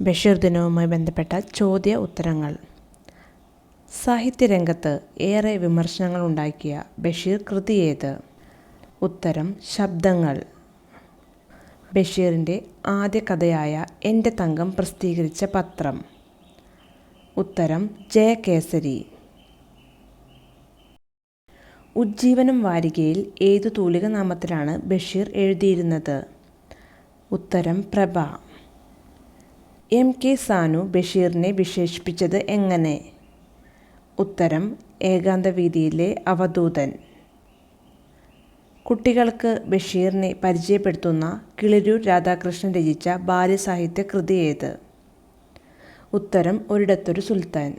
ബഷീർ ദിനവുമായി ബന്ധപ്പെട്ട ചോദ്യ ഉത്തരങ്ങൾ. സാഹിത്യരംഗത്ത് ഏറെ വിമർശനങ്ങൾ ഉണ്ടാക്കിയ ബഷീർ കൃതി ഏത്? ഉത്തരം ശബ്ദങ്ങൾ. ബഷീറിന്റെ ആദ്യ കഥയായ എന്റെ തങ്കം പ്രസിദ്ധീകരിച്ച പത്രം. ഉത്തരം ജയകേസരി ഉജ്ജീവനം വാരികയിൽ ഏതു തൂലിക നാമത്തിലാണ് ബഷീർ എഴുതിയിരുന്നത്? ഉത്തരം പ്രഭ. എം കെ സാനു ബഷീറിനെ വിശേഷിപ്പിച്ചത് എങ്ങനെ? ഉത്തരം ഏകാന്തവീതിയിലെ അവധൂതൻ. കുട്ടികൾക്ക് ബഷീറിനെ പരിചയപ്പെടുത്തുന്ന കിളിരൂർ രാധാകൃഷ്ണൻ രചിച്ച ബാല്യസാഹിത്യ കൃതി ഏത്? ഉത്തരം ഒരിടത്തൊരു സുൽത്താൻ.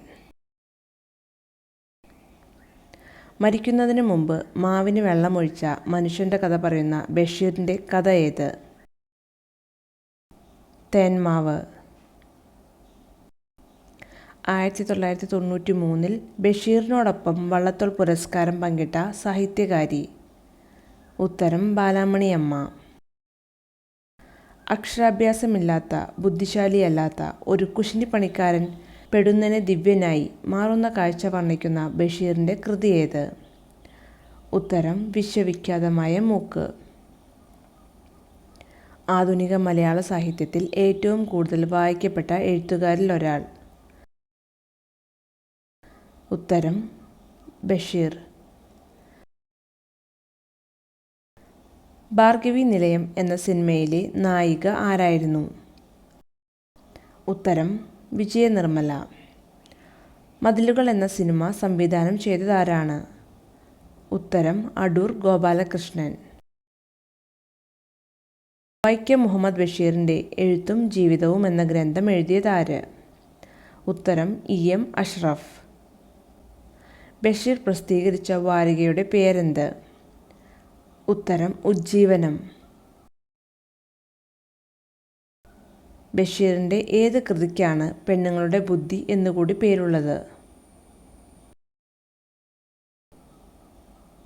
മരിക്കുന്നതിന് മുമ്പ് മാവിന് വെള്ളമൊഴിച്ച മനുഷ്യന്റെ കഥ പറയുന്ന ബഷീറിന്റെ കഥ ഏത്? തേന്മാവ് ആയിരത്തി തൊള്ളായിരത്തി തൊണ്ണൂറ്റി മൂന്നിൽ ബഷീറിനോടൊപ്പം വള്ളത്തോൾ പുരസ്കാരം പങ്കിട്ട സാഹിത്യകാരി. ഉത്തരം ബാലാമണിയമ്മ. അക്ഷരാഭ്യാസമില്ലാത്ത ബുദ്ധിശാലിയല്ലാത്ത ഒരു കുശിനി പണിക്കാരൻ പെടുന്നനെ ദിവ്യനായി മാറുന്ന കാഴ്ച വർണിക്കുന്ന ബഷീറിന്റെ കൃതി ഏത്? ഉത്തരം വിശ്വവിഖ്യാതമായ മൂക്ക്. ആധുനിക മലയാള സാഹിത്യത്തിൽ ഏറ്റവും കൂടുതൽ വായിക്കപ്പെട്ട എഴുത്തുകാരിൽ ഒരാൾ ഉത്തരം ബഷീർ. ഭാർഗവി നിലയം എന്ന സിനിമയിലെ നായിക ആരായിരുന്നു? ഉത്തരം വിജയ നിർമ്മല മതിലുകൾ എന്ന സിനിമ സംവിധാനം ചെയ്തതാരാണ്? ഉത്തരം അടൂർ ഗോപാലകൃഷ്ണൻ. വൈക്കം മുഹമ്മദ് ബഷീറിന്റെ എഴുത്തും ജീവിതവും എന്ന ഗ്രന്ഥം എഴുതിയതാര്? ഉത്തരം ഇ എം അഷ്റഫ്. ബഷീർ പ്രസിദ്ധീകരിച്ച വാരികയുടെ പേരെന്ത്? ഉത്തരം ഉജ്ജീവനം. ബഷീറിന്റെ ഏത് കൃതിക്കാണ് പെണ്ണുങ്ങളുടെ ബുദ്ധി എന്നുകൂടി പേരുള്ളത്?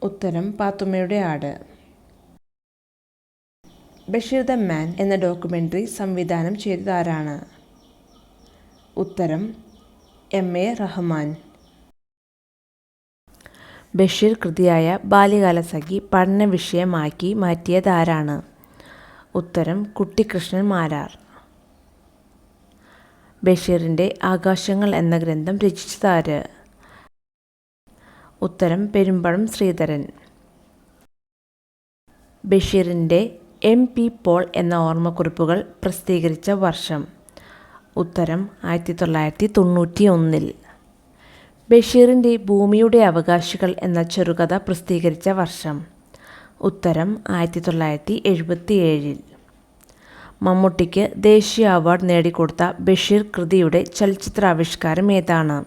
ഉത്തരം പാത്തുമ്മയുടെ ആട്. ബഷീർ ദ മാൻ എന്ന ഡോക്യുമെന്ററി സംവിധാനം ചെയ്തതാരാണ്? ഉത്തരം എം എ റഹ്മാൻ. ബഷീർ കൃതിയായ ബാല്യകാലസഖി പഠന വിഷയമാക്കി മാറ്റിയതാരാണ്? ഉത്തരം കുട്ടിക്കൃഷ്ണൻ മാരാർ. ബഷീറിന്റെ ആകാശങ്ങൾ എന്ന ഗ്രന്ഥം രചിച്ചതാര്? ഉത്തരം പെരുമ്പളം ശ്രീധരൻ. ബഷീറിന്റെ എം പി പോൾ എന്ന ഓർമ്മക്കുറിപ്പുകൾ പ്രസിദ്ധീകരിച്ച വർഷം. ഉത്തരം ആയിരത്തി തൊള്ളായിരത്തി തൊണ്ണൂറ്റി ഒന്നിൽ ബഷീറിന്റെ ഭൂമിയുടെ അവകാശികൾ എന്ന ചെറുകഥ പ്രസിദ്ധീകരിച്ച വർഷം. ഉത്തരം ആയിരത്തി തൊള്ളായിരത്തി എഴുപത്തി ഏഴിൽ മമ്മൂട്ടിക്ക് ദേശീയ അവാർഡ് നേടിക്കൊടുത്ത ബഷീർ കൃതിയുടെ ചലച്ചിത്രാവിഷ്കാരം ഏതാണ്?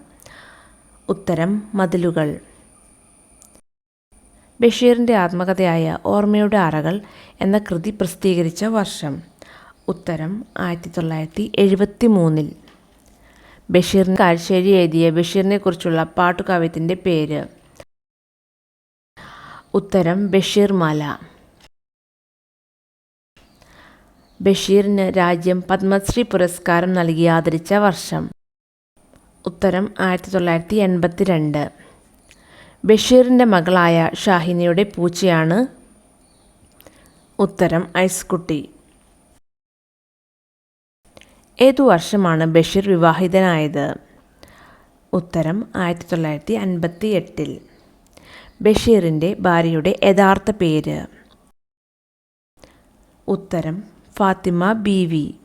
ഉത്തരം മതിലുകൾ. ബഷീറിന്റെ ആത്മകഥയായ ഓർമ്മയുടെ അറകൾ എന്ന കൃതി പ്രസിദ്ധീകരിച്ച വർഷം. ഉത്തരം ആയിരത്തി തൊള്ളായിരത്തി എഴുപത്തി മൂന്നിൽ ബഷീറിന് കാഴ്ചേരി എഴുതിയ ബഷീറിനെ കുറിച്ചുള്ള പാട്ടുകാവ്യത്തിന്റെ പേര്. ഉത്തരം ബഷീർ മാല ബഷീറിന് രാജ്യം പത്മശ്രീ പുരസ്കാരം നൽകി ആദരിച്ച വർഷം. ഉത്തരം ആയിരത്തി തൊള്ളായിരത്തി എൺപത്തി രണ്ട് ബഷീറിന്റെ മകളായ ഷാഹിനിയുടെ പൂച്ചയാണ്. ഉത്തരം ഐസ്കുട്ടി. ഏതു വർഷമാണ് ബഷീർ വിവാഹിതനായത്? ഉത്തരം ആയിരത്തി തൊള്ളായിരത്തി അൻപത്തി എട്ടിൽ ബഷീറിന്റെ ഭാര്യയുടെ യഥാർത്ഥ പേര്. ഉത്തരം ഫാത്തിമ ബി വി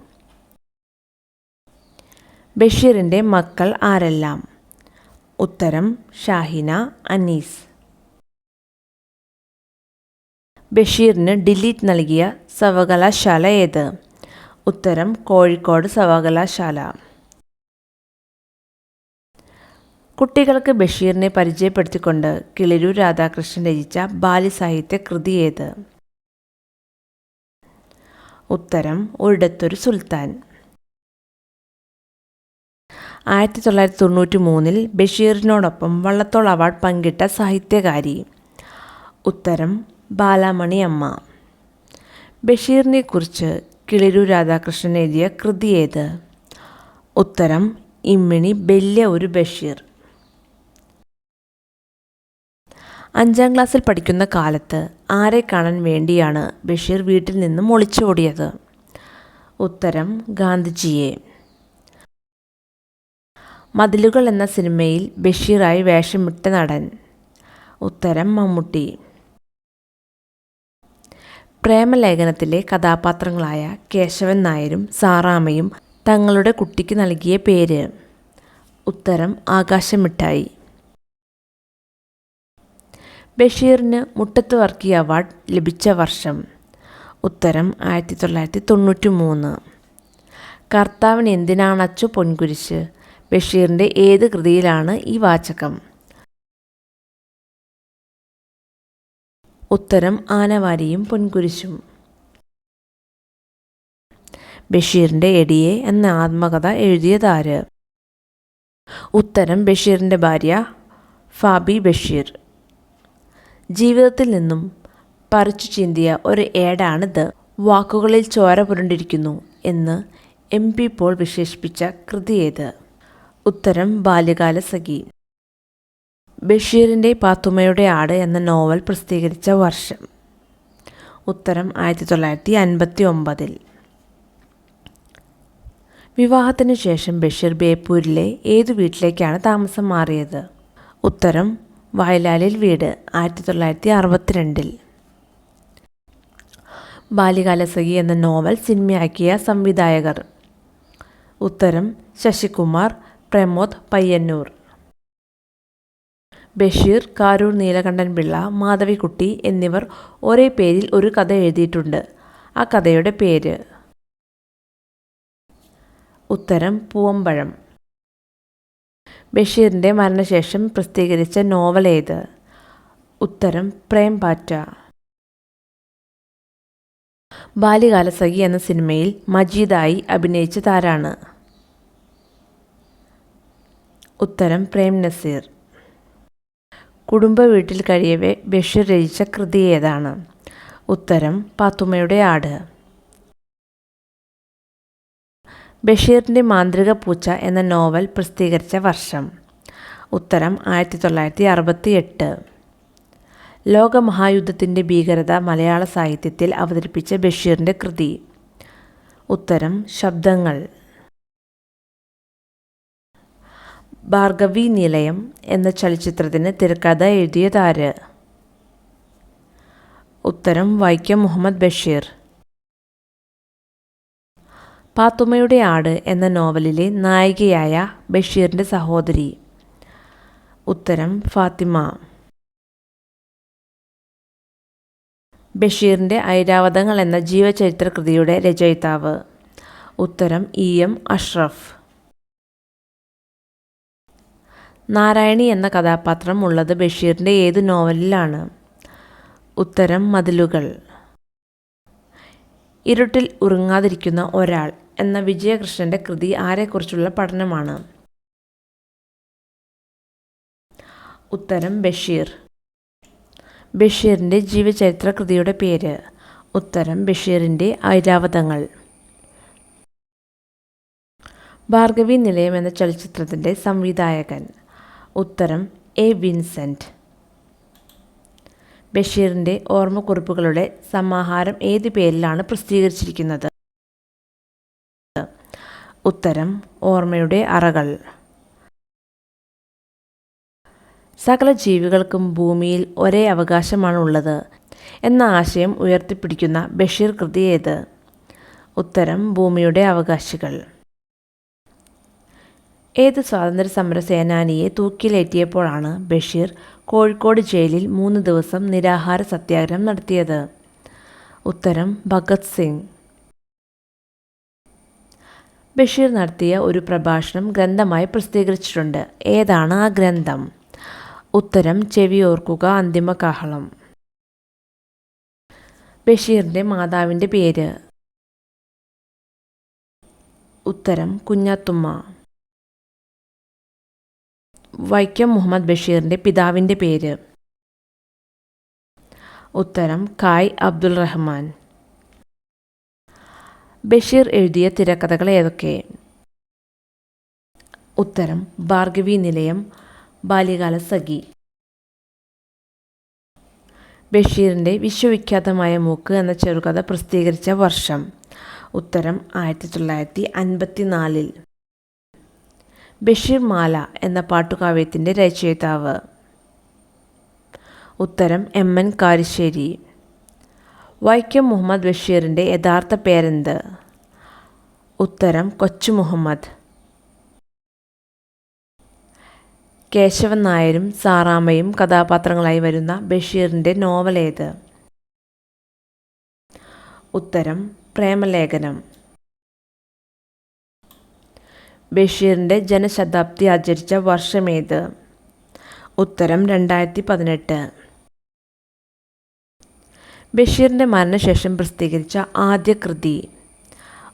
ബഷീറിന്റെ മക്കൾ ആരെല്ലാം? ഉത്തരം ഷാഹിന അനീസ്. ബഷീറിന് ഡിലീറ്റ് നൽകിയ സർവകലാശാല ഏത്? ഉത്തരം കോഴിക്കോട് സർവകലാശാല. കുട്ടികൾക്ക് ബഷീറിനെ പരിചയപ്പെടുത്തിക്കൊണ്ട് കിളിരൂർ രാധാകൃഷ്ണൻ രചിച്ച ബാല്യസാഹിത്യ കൃതി ഏത്? ഉത്തരം ഒരിടത്തൊരു സുൽത്താൻ. ആയിരത്തി തൊള്ളായിരത്തി തൊണ്ണൂറ്റി മൂന്നിൽ ബഷീറിനോടൊപ്പം വള്ളത്തോൾ അവാർഡ് പങ്കിട്ട സാഹിത്യകാരി. ഉത്തരം ബാലാമണി അമ്മ ബഷീറിനെക്കുറിച്ച് കിളിരൂർ രാധാകൃഷ്ണൻ എഴുതിയ കൃതി ഏത്? ഉത്തരം ഇമ്മിണി ബല്യ ഒരു ബഷീർ. അഞ്ചാം ക്ലാസ്സിൽ പഠിക്കുന്ന കാലത്ത് ആരെ കാണാൻ വേണ്ടിയാണ് ബഷീർ വീട്ടിൽ നിന്നും ഒളിച്ചോടിയത് ഉത്തരം ഗാന്ധിജിയെ. മതിലുകൾ എന്ന സിനിമയിൽ ബഷീറായി വേഷമിട്ട നടൻ. ഉത്തരം മമ്മൂട്ടി. പ്രേമലേഖനത്തിലെ കഥാപാത്രങ്ങളായ കേശവൻ നായരും സാറാമയും തങ്ങളുടെ കുട്ടിക്ക് നൽകിയ പേര്. ഉത്തരം ആകാശമിട്ടായി ബഷീറിന് മുട്ടത്ത് വർക്കി അവാർഡ് ലഭിച്ച വർഷം. ഉത്തരം ആയിരത്തി തൊള്ളായിരത്തി തൊണ്ണൂറ്റി മൂന്ന് കർത്താവിന് എന്തിനാണച്ചു പൊൻകുരിശ്? ബഷീറിന്റെ ഏത് കൃതിയിലാണ് ഈ വാചകം? ഉത്തരം ആനവാരിയും പൊൻകുരിശും. ബഷീറിന്റെ എടിയെ എന്ന ആത്മകഥ എഴുതിയതാര്? ഉത്തരം ബഷീറിന്റെ ഭാര്യ ഫാബി ബഷീർ. ജീവിതത്തിൽ നിന്നും പറിച്ചു ചിന്തിയ ഒരു ഏടാണിത്. വാക്കുകളിൽ ചോര പുരണ്ടിരിക്കുന്നു എന്ന് എം പി പോൾ വിശേഷിപ്പിച്ച കൃതിയേത് ഉത്തരം ബാല്യകാല സഖി ബഷീറിന്റെ പാത്തുമ്മയുടെ ആട് എന്ന നോവൽ പ്രസിദ്ധീകരിച്ച വർഷം. ഉത്തരം ആയിരത്തി തൊള്ളായിരത്തി അൻപത്തി ഒമ്പതിൽ വിവാഹത്തിന് ശേഷം ബഷീർ ബേപ്പൂരിലെ ഏതു വീട്ടിലേക്കാണ് താമസം മാറിയത്? ഉത്തരം വയലാലിൽ വീട് ആയിരത്തി തൊള്ളായിരത്തി അറുപത്തിരണ്ടിൽ ബാല്യകാലസഖി എന്ന നോവൽ സിനിമയാക്കിയ സംവിധായകർ. ഉത്തരം ശശികുമാർ പ്രമോദ് പയ്യന്നൂർ. ബഷീർ കാരൂർ നീലകണ്ഠൻ പിള്ള മാധവിക്കുട്ടി എന്നിവർ ഒരേ പേരിൽ ഒരു കഥ എഴുതിയിട്ടുണ്ട്. ആ കഥയുടെ പേര് ഉത്തരം പൂവമ്പഴം. ബഷീറിന്റെ മരണശേഷം പ്രസിദ്ധീകരിച്ച നോവൽ ഏത്? ഉത്തരം പ്രേം പാറ്റ ബാല്യകാലസഖി എന്ന സിനിമയിൽ മജീദായി അഭിനയിച്ച താരാണ്. ഉത്തരം പ്രേം നസീർ കുടുംബ വീട്ടിൽ കഴിയവേ ബഷീർ രചിച്ച കൃതി ഏതാണ്? ഉത്തരം പാത്തുമ്മയുടെ ആട്. ബഷീറിന്റെ മാന്ത്രിക പൂച്ച എന്ന നോവൽ പ്രസിദ്ധീകരിച്ച വർഷം. ഉത്തരം ആയിരത്തി തൊള്ളായിരത്തി അറുപത്തി എട്ട് ലോകമഹായുദ്ധത്തിന്റെ ഭീകരത മലയാള സാഹിത്യത്തിൽ അവതരിപ്പിച്ച ബഷീറിന്റെ കൃതി. ഉത്തരം ശബ്ദങ്ങൾ. ഭാർഗവി നിലയം എന്ന ചലച്ചിത്രത്തിന് തിരക്കഥ എഴുതിയതാര്? ഉത്തരം വൈക്കം മുഹമ്മദ് ബഷീർ. പാത്തുമ്മയുടെ ആട് എന്ന നോവലിലെ നായികയായ ബഷീറിന്റെ സഹോദരി. ഉത്തരം ഫാത്തിമ. ബഷീറിന്റെ ഐരാവതങ്ങൾ എന്ന ജീവചരിത്ര കൃതിയുടെ രചയിതാവ്. ഉത്തരം ഇ എം അഷ്റഫ്. നാരായണി എന്ന കഥാപാത്രം ഉള്ളത് ബഷീറിന്റെ ഏത് നോവലിലാണ്? ഉത്തരം മതിലുകൾ. ഇരുട്ടിൽ ഉറങ്ങാതിരിക്കുന്ന ഒരാൾ എന്ന വിജയകൃഷ്ണന്റെ കൃതി ആരെക്കുറിച്ചുള്ള പഠനമാണ്? ഉത്തരം ബഷീർ. ബഷീറിന്റെ ജീവചരിത്ര കൃതിയുടെ പേര്. ഉത്തരം ബഷീറിന്റെ ഐരാവതങ്ങൾ. ഭാർഗവി നിലയം എന്ന ചലച്ചിത്രത്തിന്റെ സംവിധായകൻ. ഉത്തരം എ വിൻസെന്റ് ബഷീറിന്റെ ഓർമ്മക്കുറിപ്പുകളുടെ സമാഹാരം ഏത് പേരിലാണ് പ്രസിദ്ധീകരിച്ചിരിക്കുന്നത്? ഉത്തരം ഓർമ്മയുടെ അറകൾ. സകല ജീവികൾക്കും ഭൂമിയിൽ ഒരേ അവകാശമാണുള്ളത് എന്ന ആശയം ഉയർത്തിപ്പിടിക്കുന്ന ബഷീർ കൃതി ഏത്? ഉത്തരം ഭൂമിയുടെ അവകാശികൾ. ഏത് സ്വാതന്ത്ര്യ സമര സേനാനിയെ തൂക്കിലേറ്റിയപ്പോഴാണ് ബഷീർ കോഴിക്കോട് ജയിലിൽ മൂന്ന് ദിവസം നിരാഹാര സത്യാഗ്രഹം നടത്തിയത്? ഉത്തരം ഭഗത് സിംഗ്. ബഷീർ നടത്തിയ ഒരു പ്രഭാഷണം ഗ്രന്ഥമായി പ്രസിദ്ധീകരിച്ചിട്ടുണ്ട്. ഏതാണ് ആ ഗ്രന്ഥം? ഉത്തരം ചെവി ഓർക്കുക അന്തിമ കാഹളം ബഷീറിന്റെ മാതാവിന്റെ പേര്. ഉത്തരം കുഞ്ഞാത്തുമ്മ. വൈക്കം മുഹമ്മദ് ബഷീറിന്റെ പിതാവിന്റെ പേര്. ഉത്തരം കായ് അബ്ദുൾ റഹ്മാൻ. ബഷീർ എഴുതിയ തിരക്കഥകൾ ഏതൊക്കെ? ഉത്തരം ഭാർഗവി നിലയം ബാല്യകാല സഖി. ബഷീറിന്റെ വിശ്വവിഖ്യാതമായ മൂക്ക് എന്ന ചെറുകഥ പ്രസിദ്ധീകരിച്ച വർഷം. ഉത്തരം ആയിരത്തി തൊള്ളായിരത്തി അൻപത്തി നാലിൽ ബഷീർ മാല എന്ന പാട്ടുകാവ്യത്തിന്റെ രചയിതാവ്. ഉത്തരം എം എൻ കാരിശ്ശേരി. വൈക്കം മുഹമ്മദ് ബഷീറിന്റെ യഥാർത്ഥ പേരെന്ത്? ഉത്തരം കൊച്ചു മുഹമ്മദ്. കേശവൻ നായരും സാറാമ്മയും കഥാപാത്രങ്ങളായി വരുന്ന ബഷീറിന്റെ നോവലേത്? ഉത്തരം പ്രേമലേഖനം. ബഷീറിന്റെ ജനശതാബ്ദി ആചരിച്ച വർഷമേത്? ഉത്തരം രണ്ടായിരത്തി പതിനെട്ട് ബഷീറിന്റെ മരണശേഷം പ്രസിദ്ധീകരിച്ച ആദ്യ കൃതി.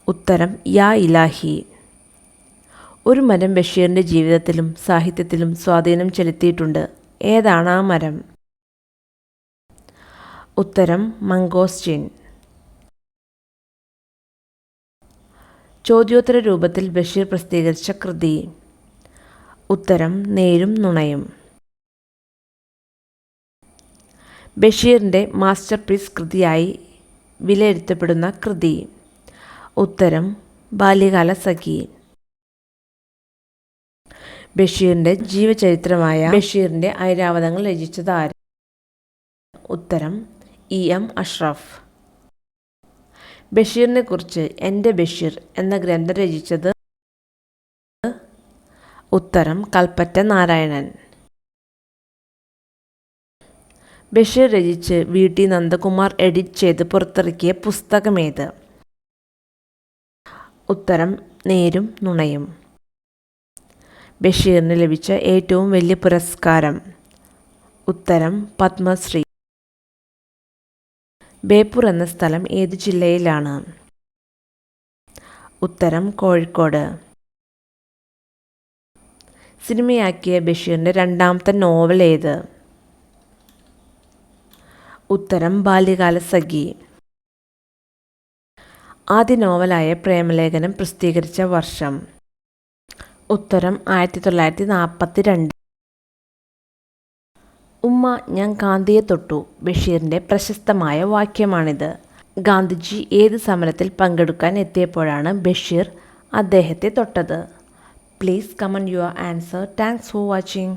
ഉത്തരം യാ ഇലാഹി. ഒരു മരം ബഷീറിന്റെ ജീവിതത്തിലും സാഹിത്യത്തിലും സ്വാധീനം ചെലുത്തിയിട്ടുണ്ട്. ഏതാണ് ആ മരം? ഉത്തരം മംഗോസ്റ്റിൻ ചോദ്യോത്തര രൂപത്തിൽ ബഷീർ പ്രസിദ്ധീകരിച്ച കൃതി. ഉത്തരം നേരും നുണയും. ബഷീറിന്റെ മാസ്റ്റർ പീസ് കൃതിയായി വിലയിരുത്തപ്പെടുന്ന കൃതി. ഉത്തരം ബാല്യകാല സഖി. ബഷീറിന്റെ ജീവചരിത്രമായ ബഷീറിന്റെ ഐരാവതങ്ങൾ രചിച്ചത് ആര്? ഉത്തരം ഇ എം അഷ്റഫ്. ബഷീറിനെ കുറിച്ച് എന്റെ ബഷീർ എന്ന ഗ്രന്ഥം രചിച്ചത് ഉത്തരം കൽപ്പറ്റ നാരായണൻ. ബഷീർ രചിച്ച് വി. ടി. നന്ദകുമാർ എഡിറ്റ് ചെയ്ത് പുറത്തിറക്കിയ പുസ്തകമേത് ഉത്തരം നേരും നുണയും. ബഷീറിന് ലഭിച്ച ഏറ്റവും വലിയ പുരസ്കാരം. ഉത്തരം പത്മശ്രീ. ബേപ്പൂർ എന്ന സ്ഥലം ഏത് ജില്ലയിലാണ്? ഉത്തരം കോഴിക്കോട്. സിനിമയാക്കിയ ബഷീറിന്റെ രണ്ടാമത്തെ നോവൽ ഏത്? ഉത്തരം ബാല്യകാല സഖി. ആദ്യ നോവലായ പ്രേമലേഖനം പ്രസിദ്ധീകരിച്ച വർഷം. ഉത്തരം ആയിരത്തി തൊള്ളായിരത്തി നാൽപ്പത്തി രണ്ട് ഉമ്മ ഞാൻ ഗാന്ധിയെ തൊട്ടു ബഷീറിന്റെ പ്രശസ്തമായ വാക്യമാണിത്. ഗാന്ധിജി ഏത് സമരത്തിൽ പങ്കെടുക്കാൻ എത്തിയപ്പോഴാണ് ബഷീർ അദ്ദേഹത്തെ തൊട്ടത്. Please comment your answer thanks for watching